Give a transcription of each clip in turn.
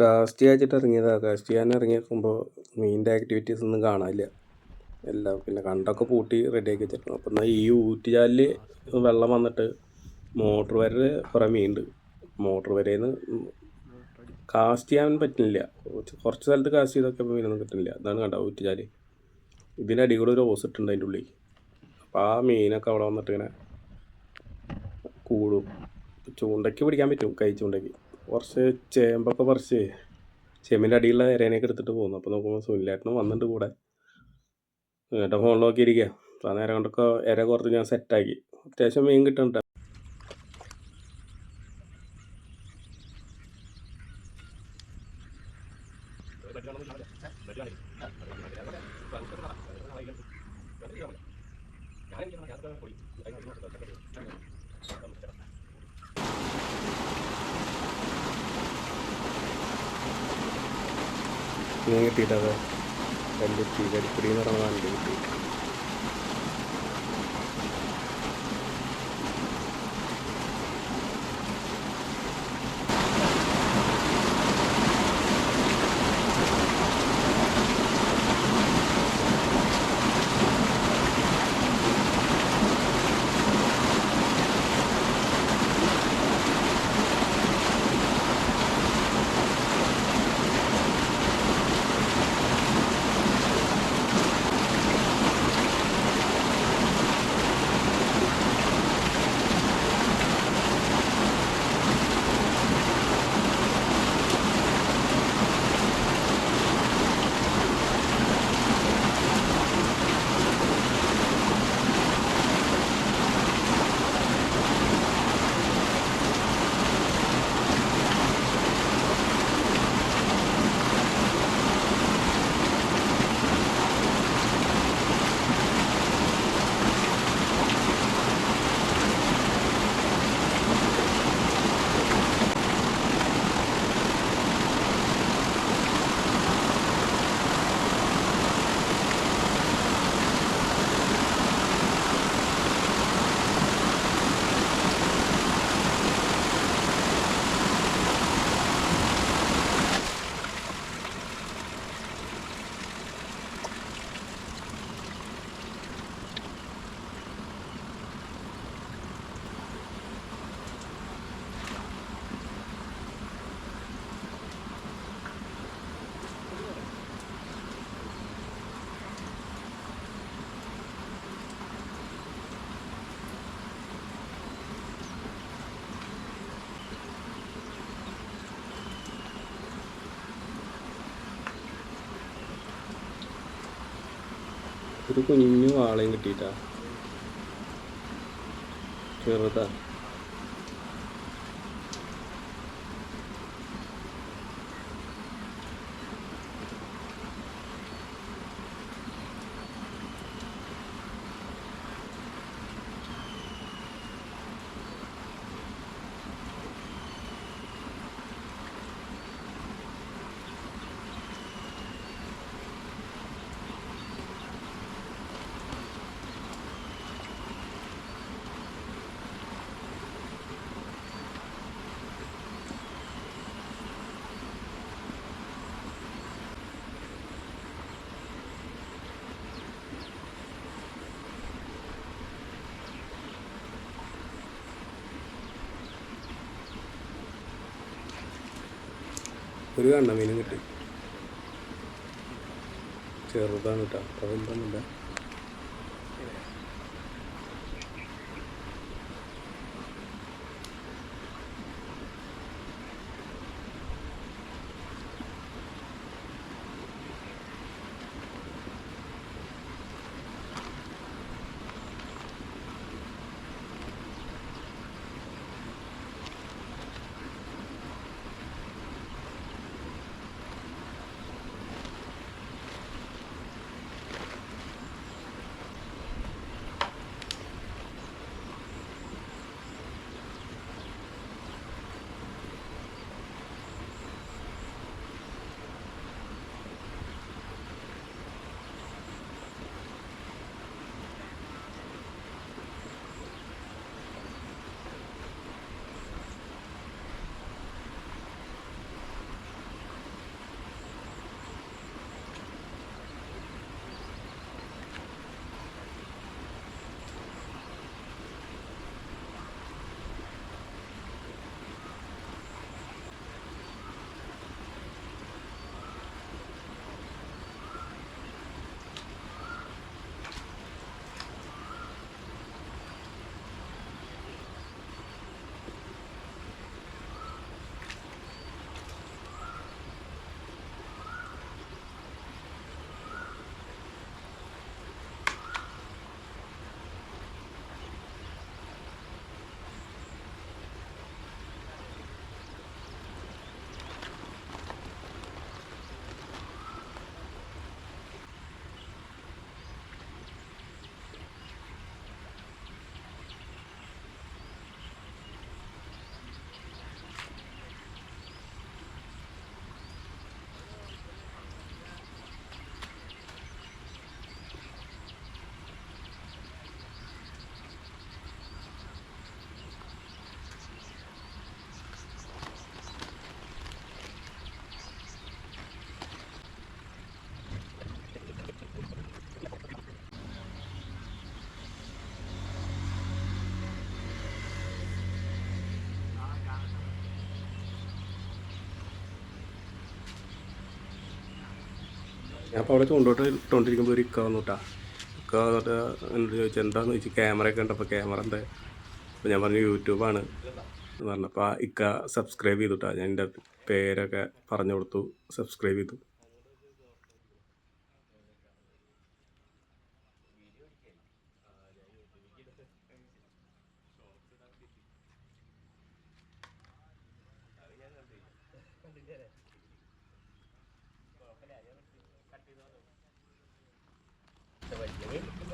Cast ചെയ്യാച്ചിട്ട് ഇറങ്ങിയതാ cast ചെയ്യാൻ ഇറങ്ങിയപ്പോൾ മീനിന്റെ ആക്ടിവിറ്റീസ് ഒന്നും കാണാനില്ല. എല്ലാം പിന്നെ കണ്ടൊക്കെ പൂട്ടി റെഡിയാക്കി വെച്ചിരിക്കണം. അപ്പം എന്നാൽ ഈ ഊറ്റുചാലിൽ വെള്ളം വന്നിട്ട് മോട്ടർ വരെ കുറേ മീനുണ്ട് മോട്ടർ വരേന്ന് കാസ്റ്റ് ചെയ്യാൻ പറ്റുന്നില്ല. കുറച്ച് സ്ഥലത്ത് കാസ്റ്റ് ചെയ്തൊക്കെ മീനൊന്നും കിട്ടുന്നില്ല. അതാണ് കണ്ട ഊറ്റുചാൽ. ഇതിന്റെ അടികൂടെ ഒരു ഓസ് ഇട്ടുണ്ട് അതിന്റെ ഉള്ളിൽ. അപ്പോൾ ആ മീനൊക്കെ അവിടെ വന്നിട്ട് ഇങ്ങനെ കൂടും. ചൂണ്ടയ്ക്ക് പിടിക്കാൻ പറ്റും. കൈ ചൂണ്ടയ്ക്ക്. കുറച്ച് ചേമ്പൊക്കെ പറിച്ച് ചെമ്മിന്റെ അടിയിലുള്ള ഇരേനെയൊക്കെ എടുത്തിട്ട് പോകുന്നു. അപ്പോൾ നോക്കുമ്പോൾ സുനിലേട്ടനും വന്നിട്ട് കൂടെ. എന്നിട്ട് ഫോൺ നോക്കിയിരിക്കുക അപ്പോൾ ആ നേരം കൊണ്ടൊക്കെ ഇര കുറച്ച് ഞാൻ സെറ്റാക്കി അത്യാവശ്യം മീൻ കിട്ടുന്നുണ്ട്. മീൻ കിട്ടിയിട്ടത് കല്ലുത്തി കരിപ്പുടി എന്ന് പറഞ്ഞ കിട്ടി. ഒരു കുഞ്ഞു വാളയും കിട്ടിയിട്ടാ. ചെറുതാ. ഒരു കണ്ണമീനും കിട്ടി. ചെറുതാണ് കേട്ടോ വലുതൊന്നുമില്ല ഞാൻ അപ്പോൾ അവിടെ ചൂണ്ടോട്ട് ഇട്ടുകൊണ്ടിരിക്കുമ്പോൾ ഒരു ഇക്ക വന്നു കേട്ടാ ഇക്ക വന്നിട്ട് എന്നോട് ചോദിച്ചു എന്താന്ന്? ചോദിച്ചു ക്യാമറയൊക്കെ ഉണ്ട് അപ്പോൾ ക്യാമറ എന്താ അപ്പോൾ ഞാൻ പറഞ്ഞു യൂട്യൂബാണ് എന്ന് പറഞ്ഞപ്പോൾ ആ ഇക്ക സബ്സ്ക്രൈബ് ചെയ്തു കേട്ടോ ഞാൻ എന്റെ പേരൊക്കെ പറഞ്ഞു കൊടുത്തു സബ്സ്ക്രൈബ് ചെയ്തു.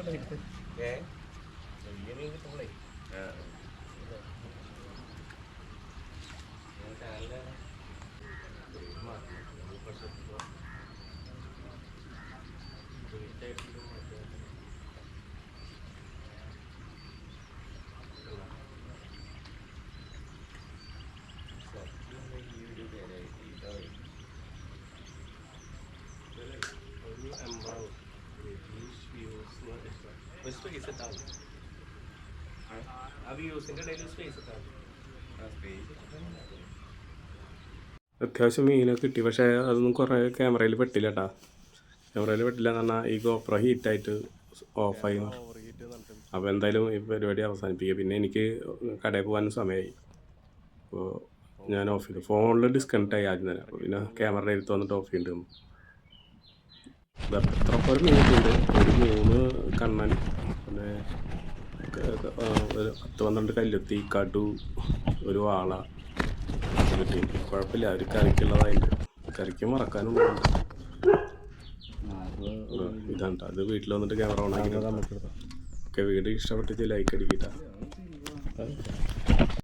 Okay. Jadi ini kita mulai. Space അത്യാവശ്യം മീനൊക്കെ കിട്ടി. പക്ഷേ അതൊന്നും കുറേ ക്യാമറയിൽ പെട്ടില്ല കേട്ടാ ക്യാമറയിൽ പെട്ടില്ല എന്ന് പറഞ്ഞാൽ ഈ ഗോപ്ര ഹീറ്റായിട്ട് ഓഫായി അപ്പോൾ എന്തായാലും ഈ പരിപാടി അവസാനിപ്പിക്കുക പിന്നെ എനിക്ക് കടയിൽ പോകാനും സമയമായി അപ്പോൾ ഞാൻ ഓഫ് ചെയ്തു. ഫോണിൽ ഡിസ്കണക്ട് ആയി ആദ്യം തന്നെ. അപ്പോൾ പിന്നെ ക്യാമറയുടെ അടുത്ത് വന്നിട്ട് ഓഫ് ചെയ്യേണ്ടി. വന്നു ഇത് എത്ര ഒരു മീനുണ്ട് ഒരു മൂന്ന് കണ്ണൻ പിന്നെ ഒരു പത്ത് പന്ത്രണ്ട് കല്ലുത്തി കടു ഒരു വാള കിട്ടി. കുഴപ്പമില്ല അവർ കറിക്കുള്ളതായിട്ട്. കറിക്ക് മറക്കാനും ഇതാണ് ട്ടോ. അത് വീട്ടിൽ വന്നിട്ട് ക്യാമറ ഓൺ ആക്കി ഓക്കെ വീഡിയോ ഇഷ്ടപ്പെട്ടിട്ട് ലൈക്ക് അടിക്കിട്ടാ